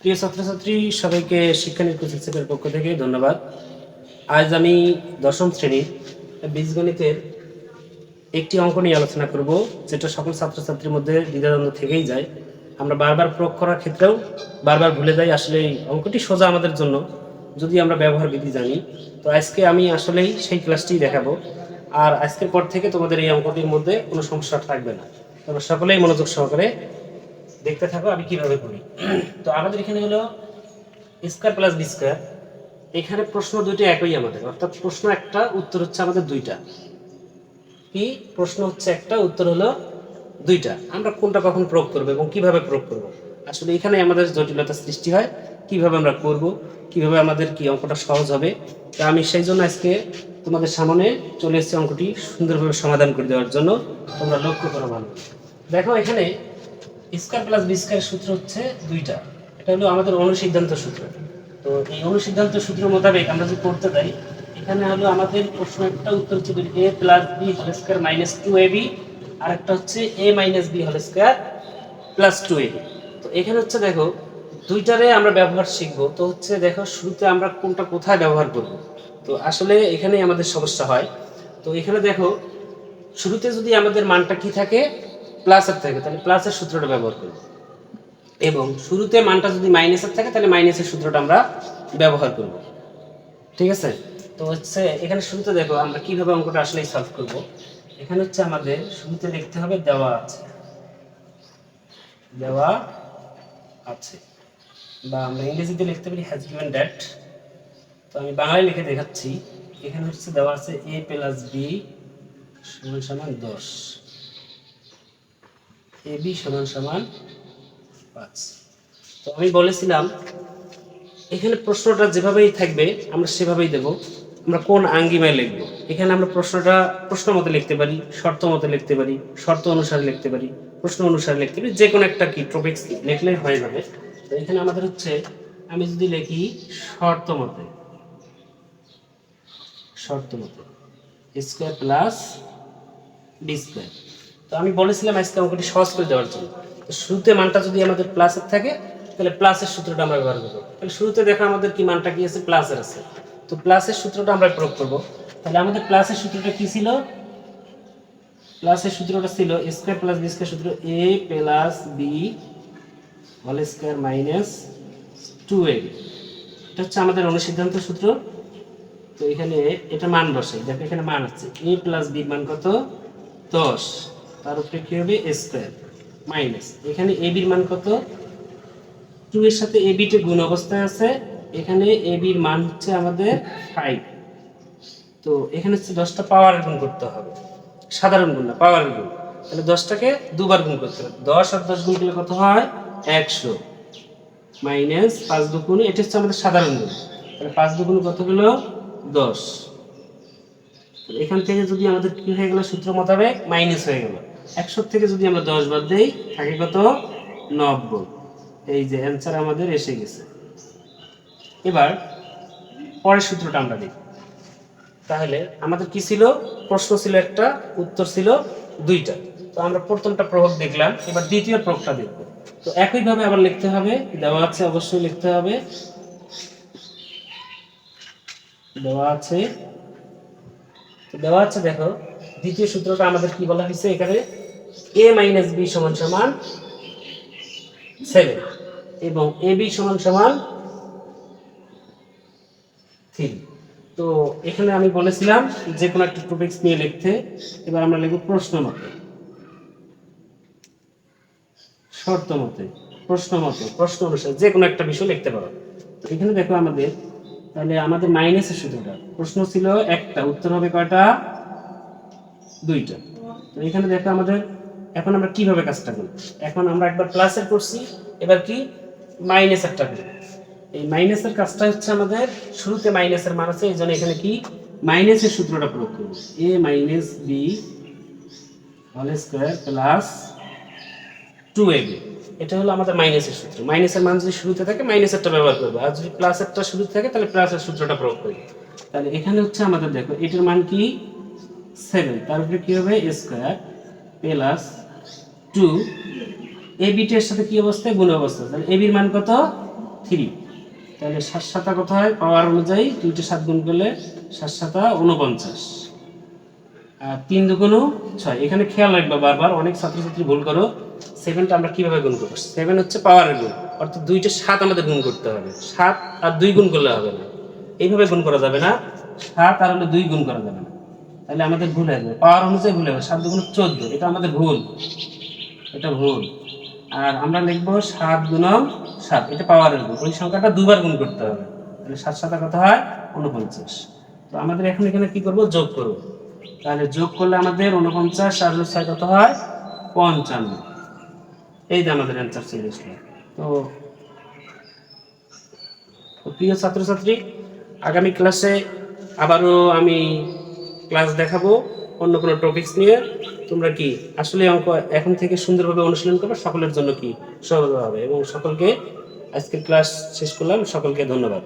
প্রিয় ছাত্রছাত্রী, সবাইকে শিক্ষানীতি প্রশিক্ষকের পক্ষ থেকে ধন্যবাদ। আজ আমি দশম শ্রেণির বীজগণিতের একটি অঙ্ক নিয়ে আলোচনা করব, যেটা সকল ছাত্রছাত্রীর মধ্যে দ্বিধাদ্বন্দ্ব থেকেই যায়। আমরা বারবার প্রয়োগ করার ক্ষেত্রেও বারবার ভুলে যাই আসলে এই অঙ্কটি সোজা আমাদের জন্য, যদি আমরা ব্যবহার বিধি জানি। তো আজকে আমি আসলেই সেই ক্লাসটি দেখাবো। আর আজকের পর থেকে তোমাদের এই অঙ্কটির মধ্যে কোনো সমস্যা থাকবে না। তোমরা সকলেই মনোযোগ সহকারে দেখতে থাকো, আমি কীভাবে করি? তো আমাদের এখানে হলো স্কোয়ার প্লাস বি স্কোয়ার এখানে প্রশ্ন দুইটা একই আমাদের, অর্থাৎ প্রশ্ন একটা, উত্তর হচ্ছে আমাদের দুইটা। কি প্রশ্ন হচ্ছে একটা, উত্তর হলো দুইটা। আমরা কোনটা কখন প্রয়োগ করব এবং কীভাবে প্রয়োগ করব? আসলে এখানে আমাদের জটিলতা সৃষ্টি হয়, কীভাবে আমরা করব, কীভাবে আমাদের কি অঙ্কটা সহজ হবে। তা আমি সেই জন্য আজকে তোমাদের সামনে চলে এসেছি অঙ্কটি সুন্দরভাবে সমাধান করে দেওয়ার জন্য। তোমরা লক্ষ্য করো ভালো। দেখো এখানে স্কোয়ার প্লাস বি স্কোয়ার সূত্র হচ্ছে দুইটা। এটা হলো আমাদের অনুসিদ্ধান্ত সূত্র। তো এই অনুসিদ্ধান্ত সূত্র মোতাবেক আমরা যদি করতে যাই, এখানে হলো আমাদের প্রশ্ন একটা, উত্তর হচ্ছে A plus B whole square minus two A B আর একটা হচ্ছে A minus B whole square plus two A B তো এখানে হচ্ছে দেখো, দুইটারে আমরা ব্যবহার শিখব। তো হচ্ছে দেখো, শুরুতে আমরা কোনটা কোথায় ব্যবহার করব। তো আসলে এখানেই আমাদের সমস্যা হয়। তো এখানে দেখো, শুরুতে যদি আমাদের মানটা কি থাকে প্লাসের থাকে, তাহলে প্লাসের সূত্রটা ব্যবহার করব। এবং শুরুতে মানটা যদি মাইনাসের থাকে, তাহলে মাইনাসের সূত্রটা আমরা ব্যবহার করব। ঠিক আছে? তো হচ্ছে এখানে শুরুতে দেখো আমরা কীভাবে অঙ্কটা আসলে সলভ করব। এখানে হচ্ছে আমাদের শুরুতে লিখতে হবে দেওয়া আছে। দেওয়া আছে। বা আমরা ইংরেজিতে লিখতে পারি হ্যাজ গিভেন ড্যাট তো আমি বাংলায় লিখে দেখাচ্ছি। এখানে হচ্ছে দেওয়া আছে এ প্লাস বি সমান সমান দশ। এ বি সমান সমান পাঁচ। তো আমি বলেছিলাম, এখানে প্রশ্নটা যেভাবেই থাকবে, আমরা সেভাবেই দেব। আমরা কোন আঙ্গিমায় লিখব? এখানে আমরা প্রশ্নটা প্রশ্ন মতে লিখতে পারি, শর্ত মতে লিখতে পারি, শর্ত অনুসারে লিখতে পারি, প্রশ্ন অনুসারে লিখতে পারি যে কোনো একটা কি টপিক্স লিখলেই হয়ে যাবে তো এখানে আমাদের হচ্ছে, আমি যদি লিখি শর্ত মতে শর্ত মতে, স্কোয়ার প্লাস ডি স্কোয়ার। তো আমি বলেছিলাম আজকে অঙ্কটি সহজ করে দেওয়ার জন্য। তো শুরুতে মানটা যদি আমাদের প্লাসের থাকে, তাহলে প্লাসের সূত্রটা আমরা ব্যবহার করব। তাহলে শুরুতে দেখো আমাদের কি মানটা কি আছে? প্লাসের আছে। তো প্লাসের সূত্রটা আমরা প্রয়োগ করব। তাহলে আমাদের প্লাসের সূত্রটা কি ছিল? প্লাসের সূত্রটা ছিল স্কোয়ার প্লাস বি স্কোয়ার সূত্র A plus B whole square minus two A এটা হচ্ছে আমাদের অনুসিদ্ধান্ত সূত্র। তো এখানে এটা মান বসে দেখো এখানে মান আছে। এ প্লাস বি মান কত? দশ। তার উপরে কি হবে? স্কোয়ার মাইনাস এখানে বির মান কত? টু এর সাথে এ বিটে গুণ অবস্থায় আছে। এখানে এ বির মান হচ্ছে আমাদের ফাইভ তো এখানে হচ্ছে দশটা পাওয়ার গুণ করতে হবে। সাধারণ গুণ না পাওয়ার গুণ। তাহলে দশটাকে দুবার গুণ করতে হবে। দশ আর দশ গুণ করলে কত হয়? একশো। মাইনাস পাঁচ দুগুণ, এটা হচ্ছে আমাদের সাধারণ গুণ। তাহলে পাঁচ দুগুণ কত হলো? দশ। এখান থেকে যদি আমাদের কি হয়ে গেল? সূত্র মোতাবেক মাইনাস হয়ে গেল। একশো থেকে যদি আমরা দশ বাদ দেই, থাকে কত? নব্বই। এই যে অ্যান্সার আমাদের এসে গেছে। এবার পরের সূত্রটা আমরা দেখি। তাহলে আমাদের কি ছিল? প্রশ্ন ছিল একটা, উত্তর ছিল দুইটা। তো আমরা প্রথমটা প্রভাব দেখলাম, এবার দ্বিতীয় প্রয়োগটা দেখব। তো একইভাবে আবার লিখতে হবে, দেওয়া আছে অবশ্যই লিখতে হবে। দেওয়া আছে। দেওয়া আছে, দেখো, দ্বিতীয় সূত্রটা আমাদের কি বলা হয়েছে এখানে? এ মাইনাস বি সমান সমান সেভেন এবং এ বি সমান সমান থ্রি তো এখানে আমি বলেছিলাম যে কোনো একটা টপিক্স নিয়ে লিখতে। এবার আমরা লিখব প্রশ্ন মতে। শর্ত মতে, প্রশ্ন মতে, প্রশ্ন অনুসারে যে কোনো একটা বিষয় লিখতে পারো। এখানে দেখো আমাদের, তাহলে আমাদের মাইনাসের সূত্রটা, প্রশ্ন ছিল একটা, উত্তর হবে কয়টা? দুইটা। তো এখানে দেখো আমাদের এখন আমরা কীভাবে কাজটা করি এখন আমরা একবার প্লাসের করছি, এবার কি? মাইনাসেরটা করি এই মাইনাসের কাজটা হচ্ছে আমাদের শুরুতে মাইনাসের মান আছে, এই জন্য এখানে কি? মাইনাসের সূত্রটা প্রয়োগ করব। A minus B whole square plus two A B এটা হলো আমাদের মাইনাসের সূত্র। মাইনাসের মান যদি শুরুতে থাকে মাইনাসেরটা ব্যবহার করব। আর যদি প্লাসেরটা শুরুতে থাকে, তাহলে প্লাসের সূত্রটা প্রয়োগ করি তাহলে এখানে হচ্ছে আমাদের দেখো, এটার মান কি? সেভেন তারপরে কি হবে? স্কোয়ার প্লাস টু, এ বিটের সাথে কি অবস্থায় গুণ অবস্থা। তাহলে এ বির মান কত? থ্রি। তাহলে সাত সাতা কত হয়? পাওয়ার অনুযায়ী দুইটা সাত গুণ করলে সাত সাতা উনপঞ্চাশ আর তিন দুগুণও ছয়। এখানে খেয়াল রাখবে বারবার, অনেক ছাত্রছাত্রী ভুল করো। সেভেনটা আমরা কীভাবে গুণ করব? সেভেন হচ্ছে পাওয়ারের গুণ। অর্থাৎ দুইটা সাত আমাদের গুণ করতে হবে। সাত আর দুই গুণ করলে হবে না। এইভাবে গুণ করা যাবে না। সাত আর হলে দুই গুণ করা যাবে না। তাহলে আমাদের ভুল যাবে। পাওয়ার অনুযায়ী ভুল হবে সাত দুগুণ চোদ্দ, এটা আমাদের ভুল। এটা ভুল। আর আমরা লিখব সাত গুণম সাত, এটা পাওয়ারের গুণ। ওই সংখ্যাটা দুবার গুণ করতে হবে। তাহলে সাত সাতা কত হয়? উনপঞ্চাশ তো আমাদের এখন এখানে কি করব? যোগ করব। তাহলে যোগ করলে আমাদের উনপঞ্চাশ আর ছয় কত হয়? পঞ্চান্ন। এই যে আমাদের অ্যান্সার তো তো প্রিয় ছাত্রছাত্রী, আগামী ক্লাসে আবারও আমি ক্লাস দেখাবো, অন্য কোনো টপিকস নিয়ে। তোমরা কি আসলে অঙ্ক এখন থেকে সুন্দরভাবে অনুশীলন করবে, সকলের জন্য কি সহজ হবে এবং সকলকে আজকের ক্লাস শেষ করলাম, সকলকে ধন্যবাদ।